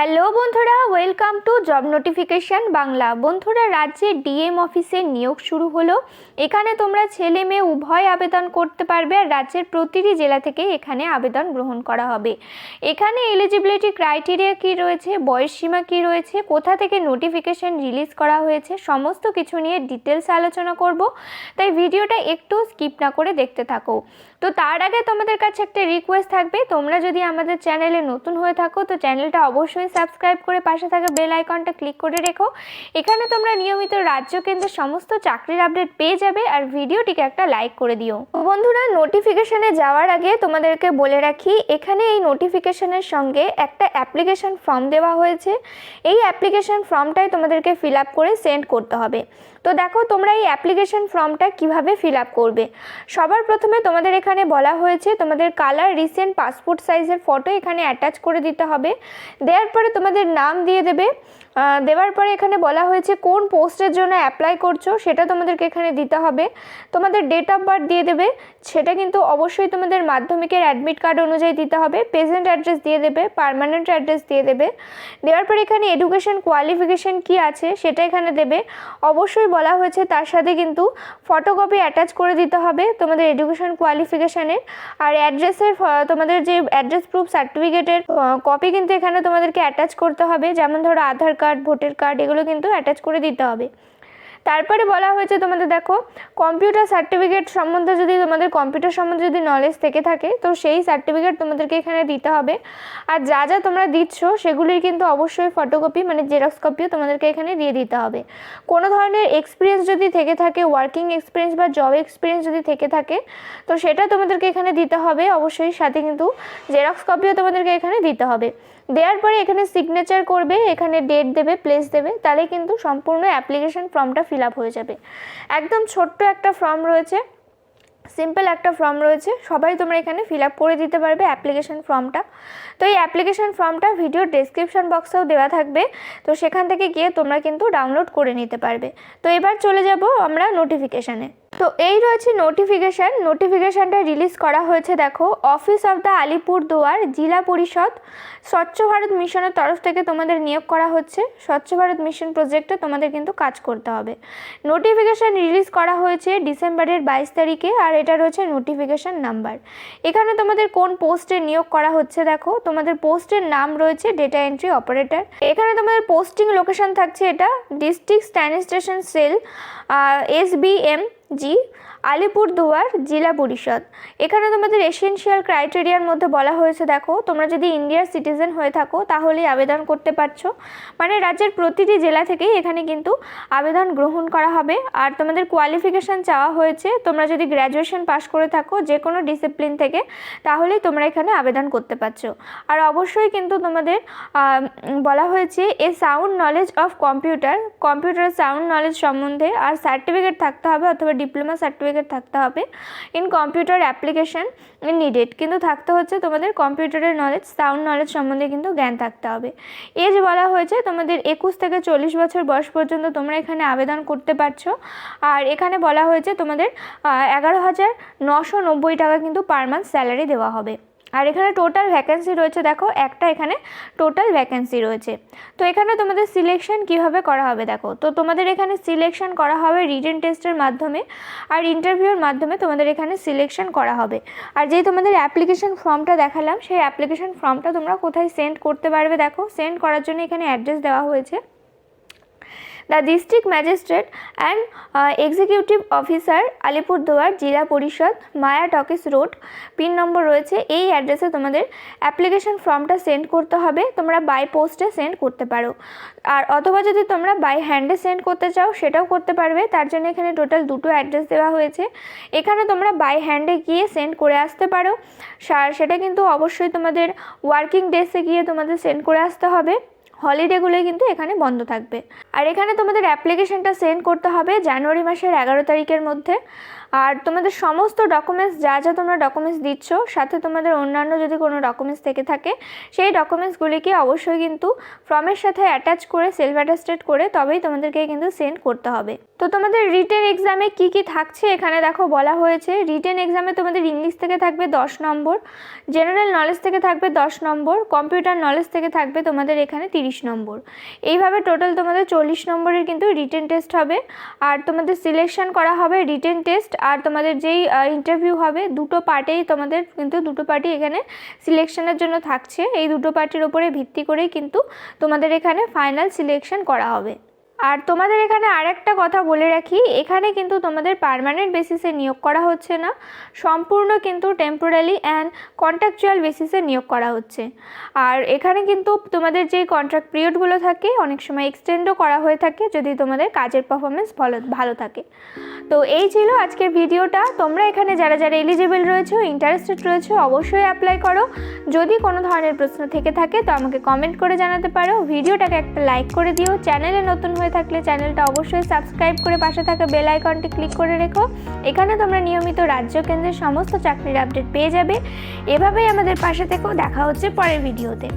Hello বন্ধুরা welcome to job notification Bangla. বন্ধুরা, রাজ্যে ডিএম অফিসে নিয়োগ শুরু হলো। এখানে তোমরা ছেলে মেয়ে উভয় আবেদন করতে পারবে আর রাজ্যের প্রতিটি জেলা থেকে এখানে আবেদন গ্রহণ করা হবে। এখানে এলিজিবিলিটি ক্রাইটেরিয়া কী রয়েছে বয়সসীমা কী রয়েছে, কোথা থেকে নোটিফিকেশান রিলিজ করা হয়েছে, সমস্ত কিছু নিয়ে ডিটেলস আলোচনা করব। তাই ভিডিওটা একটু স্কিপ না করে দেখতে থাকো। তো তার আগে তোমাদের কাছে একটা রিকোয়েস্ট থাকবে, তোমরা যদি আমাদের চ্যানেলে নতুন হয়ে থাকো, তো চ্যানেলটা অবশ্যই সাবস্ক্রাইব করে পাশে থাকা বেল আইকনটা ক্লিক করে রেখো। এখানে তোমরা নিয়মিত রাজ্য কেন্দ্রের সমস্ত চাকরির আপডেট পেয়ে যাবে আর ভিডিওটিকে একটা লাইক করে দিও। বন্ধুরা নোটিফিকেশনে যাওয়ার আগে তোমাদেরকে বলে রাখি, এখানে এই নোটিফিকেশনের সঙ্গে একটা অ্যাপ্লিকেশন ফর্ম দেওয়া হয়েছে। এই অ্যাপ্লিকেশন ফর্মটাই তোমাদেরকে ফিল আপ করে সেন্ড করতে হবে। তো দেখো, তোমরা এই অ্যাপ্লিকেশন ফর্মটা কীভাবে ফিল আপ করবে? সবার প্রথমে তোমাদের এখানে বলা হয়েছে, তোমাদের কালার রিসেন্ট পাসপোর্ট সাইজের ফটো এখানে অ্যাটাচ করে দিতে হবে। দেওয়ার পরে তোমাদের নাম দিয়ে দেবে। দেওয়ার পরে এখানে বলা হয়েছে কোন পোস্টের জন্য অ্যাপ্লাই করছ, সেটা তোমাদেরকে এখানে দিতে হবে। তোমাদের ডেট অফ বার্থ দিয়ে দেবে, সেটা কিন্তু অবশ্যই তোমাদের মাধ্যমিকের অ্যাডমিট কার্ড অনুযায়ী দিতে হবে প্রেজেন্ট অ্যাড্রেস দিয়ে দেবে পার্মানেন্ট অ্যাড্রেস দিয়ে দেবে। দেওয়ার পরে এখানে এডুকেশন কোয়ালিফিকেশন কি আছে, সেটা এখানে দেবে। অবশ্যই বলা হয়েছে তার সাথে কিন্তু ফটোকপি অ্যাটাচ করে দিতে হবে তোমাদের এডুকেশন কোয়ালিফিকেশানের আর অ্যাড্রেসের তোমাদের যে অ্যাড্রেস প্রুফ সার্টিফিকেটের কপি কিন্তু এখানে তোমাদেরকে অ্যাটাচ করতে হবে। যেমন ধরো আধার কার্ড ভোটার কার্ড এগুলো কিন্তু অ্যাটাচ করে দিতে হবে। তারপরে বলা হয়েছে তোমাদের দেখো কম্পিউটার সার্টিফিকেট সম্বন্ধে যদি তোমাদের কম্পিউটার সম্বন্ধে যদি নলেজ থেকে থাকে, তো সেই সার্টিফিকেট তোমাদেরকে এখানে দিতে হবে। আর যা যা তোমরা দিচ্ছ সেগুলির কিন্তু অবশ্যই ফটোকপি মানে জেরক্স কপিও তোমাদেরকে এখানে দিয়ে দিতে হবে। কোনো ধরনের এক্সপিরিয়েন্স যদি থেকে থাকে ওয়ার্কিং এক্সপিরিয়েন্স বা জব এক্সপিরিয়েন্স যদি থেকে থাকে, তো সেটা তোমাদেরকে এখানে দিতে হবে। অবশ্যই সাথে কিন্তু জেরক্স কপিও তোমাদেরকে এখানে দিতে হবে। দেওয়ার পরে এখানে সিগনেচার করবে, এখানে ডেট দেবে প্লেস দেবে, তাহলে কিন্তু সম্পূর্ণ অ্যাপ্লিকেশন ফর্মটা ফিল আপ হয়ে যাবে। একদম ছোট্ট একটা ফর্ম রয়েছে সিম্পল একটা ফর্ম রয়েছে, সবাই তোমরা এখানে ফিল আপ করে দিতে পারবে অ্যাপ্লিকেশন ফর্মটা তো এই অ্যাপ্লিকেশন ফর্মটা ভিডিও ডেসক্রিপশন বক্সেও দেওয়া থাকবে, তো সেখান থেকে গিয়ে তোমরা কিন্তু ডাউনলোড করে নিতে পারবে। তো এবার চলে যাব আমরা নোটিফিকেশানে তো এই রয়েছে নোটিফিকেশান নোটিফিকেশানটা রিলিজ করা হয়েছে, দেখো। অফিস অফ দ্য আলিপুর দুয়ার জেলা পরিষদ স্বচ্ছ ভারত মিশনের তরফ থেকে তোমাদের নিয়োগ করা হচ্ছে। স্বচ্ছ ভারত মিশন প্রজেক্টে তোমাদের কিন্তু কাজ করতে হবে। নোটিফিকেশান রিলিজ করা হয়েছে ডিসেম্বরের বাইশ তারিখে আর এটা রয়েছে নোটিফিকেশান নাম্বার এখানে তোমাদের কোন পোস্টে নিয়োগ করা হচ্ছে, দেখো। তোমাদের পোস্টের নাম রয়েছে ডেটা এন্ট্রি অপারেটর এখানে তোমাদের পোস্টিং লোকেশন থাকছে এটা। District স্ট্যানিস্টেশন cell S B M G Alipurduar Zilla Parishad. এখানে তোমাদের এসেনশিয়াল ক্রাইটেরিয়ার মধ্যে বলা হয়েছে, দেখো, তোমরা যদি ইন্ডিয়ার সিটিজেন হয়ে থাকো, তাহলেই আবেদন করতে পারছ। মানে রাজ্যের প্রতিটি জেলা থেকেই এখানে কিন্তু আবেদন গ্রহণ করা হবে। আর তোমাদের কোয়ালিফিকেশান চাওয়া হয়েছে, তোমরা যদি গ্র্যাজুয়েশন পাশ করে থাকো যে কোনো ডিসিপ্লিন থেকে, তাহলেই তোমরা এখানে আবেদন করতে পারছ। আর অবশ্যই কিন্তু তোমাদের বলা হয়েছে, A sound knowledge of computer computer sound knowledge সম্বন্ধে আর সার্টিফিকেট থাকতে হবে অথবা ডিপ্লোমা সার্টিফিকেট থাকতে হবে ইন কম্পিউটার অ্যাপ্লিকেশন নিডেড কিন্তু থাকতে হচ্ছে তোমাদের কম্পিউটারের নলেজ সাউন্ড নলেজ সম্বন্ধে কিন্তু জ্ঞান থাকতে হবে। এজ বলা হয়েছে তোমাদের একুশ থেকে চল্লিশ বছর বয়স পর্যন্ত তোমরা এখানে আবেদন করতে পারছ। আর এখানে বলা হয়েছে তোমাদের এগারো হাজার নশো নব্বই টাকা কিন্তু পার মান্থ স্যালারি দেওয়া হবে। আর এখানে টোটাল ভ্যাকেন্সি রয়েছে, দেখো, একটা এখানে টোটাল ভ্যাকেন্সি রয়েছে। তো এখানে তোমাদের সিলেকশন কীভাবে করা হবে, দেখো, তো তোমাদের এখানে সিলেকশন করা হবে রিটেন টেস্টের মাধ্যমে আর ইন্টারভিউর মাধ্যমে তোমাদের এখানে সিলেকশন করা হবে। আর যেই তোমাদের অ্যাপ্লিকেশন ফর্মটা দেখালাম, সেই অ্যাপ্লিকেশন ফর্মটা তোমরা কোথায় সেন্ড করতে পারবে, দেখো সেন্ড করার জন্য এখানে অ্যাড্রেস দেওয়া হয়েছে। The district magistrate and executive officer Alipurduar Zilla Parishad Maya talkies road pin number রয়েছে। এই অ্যাড্রেসে তোমাদের অ্যাপ্লিকেশন ফর্মটা সেন্ড করতে হবে। তোমরা বাই পোস্টে সেন্ড করতে পারো। আর অথবা যদি তোমরা বাই হ্যান্ডে সেন্ড করতে চাও, সেটাও করতে পারবে। তার জন্য এখানে টোটাল দুটো অ্যাড্রেস দেওয়া হয়েছে। এখানে তোমরা বাই হ্যান্ডে গিয়ে সেন্ড করে আসতে পারো। সেটা কিন্তু অবশ্যই তোমাদের ওয়ার্কিং ডেসে গিয়ে তোমাদের সেন্ড করে আসতে হবে। হলিডেগুলো কিন্তু এখানে বন্ধ থাকবে। আর এখানে তোমাদের অ্যাপ্লিকেশনটা সেন্ড করতে হবে জানুয়ারি মাসের এগারো তারিখের মধ্যে। আর তোমাদের সমস্ত ডকুমেন্টস যা যা তোমরা ডকুমেন্টস দিচ্ছ, সাথে তোমাদের অন্যান্য যদি কোনো ডকুমেন্টস থেকে থাকে, সেই ডকুমেন্টসগুলিকে অবশ্যই কিন্তু ফর্মের সাথে অ্যাটাচ করে সেলফ অ্যাটাস্টেড করে তবেই তোমাদেরকে কিন্তু সেন্ড করতে হবে। তো তোমাদের রিটেন এক্সামে কি কি থাকছে? এখানে দেখো বলা হয়েছে রিটেন এক্সামে তোমাদের ইংলিশ থেকে থাকবে দশ নম্বর জেনারেল নলেজ থেকে থাকবে দশ নম্বর কম্পিউটার নলেজ থেকে থাকবে তোমাদের এখানে তিরিশ নম্বর। এইভাবে টোটাল তোমাদের চল্লিশ নম্বরের কিন্তু রিটেন টেস্ট হবে। আর তোমাদের সিলেকশন করা হবে রিটেন টেস্ট আর তোমাদের যেই ইন্টারভিউ হবে, দুটো পার্টেই তোমাদের কিন্তু, দুটো পার্টি এখানে সিলেকশনের জন্য থাকছে। এই দুটো পার্টির ওপরে ভিত্তি করেই কিন্তু তোমাদের এখানে ফাইনাল সিলেকশন করা হবে। আর তোমাদের এখানে আরেকটা কথা বলে রাখি, এখানে কিন্তু তোমাদের পারমানেন্ট বেসিসে নিয়োগ করা হচ্ছে না। সম্পূর্ণ কিন্তু টেম্পোরারি অ্যান্ড কন্ট্রাকচুয়াল বেসিসে নিয়োগ করা হচ্ছে। আর এখানে কিন্তু তোমাদের যে কন্ট্রাক্ট পিরিয়ডগুলো থাকে, অনেক সময় এক্সটেন্ডও করা হয়ে থাকে যদি তোমাদের কাজের পারফরমেন্স ভালো ভালো থাকে। তো এই ছিল আজকের ভিডিওটা। তোমরা এখানে যারা যারা এলিজিবল রয়েছে ইন্টারেস্টেড রয়েছে, অবশ্যই অ্যাপ্লাই করো। যদি কোনো ধরনের প্রশ্ন থেকে থাকে, তো আমাকে কমেন্ট করে জানাতে পারো। ভিডিওটাকে একটা লাইক করে দিও। চ্যানেলে নতুন থাকলে চ্যানেলটা অবশ্যই সাবস্ক্রাইব করে পাশে থাকা বেল আইকনটি ক্লিক করে রেখো। এখানে তোমরা নিয়মিত রাজ্য কেন্দ্রের সমস্ত চাকরির আপডেট পেয়ে যাবে। এভাবেই আমাদের পাশে থেকেও দেখা হচ্ছে পরের ভিডিওতে।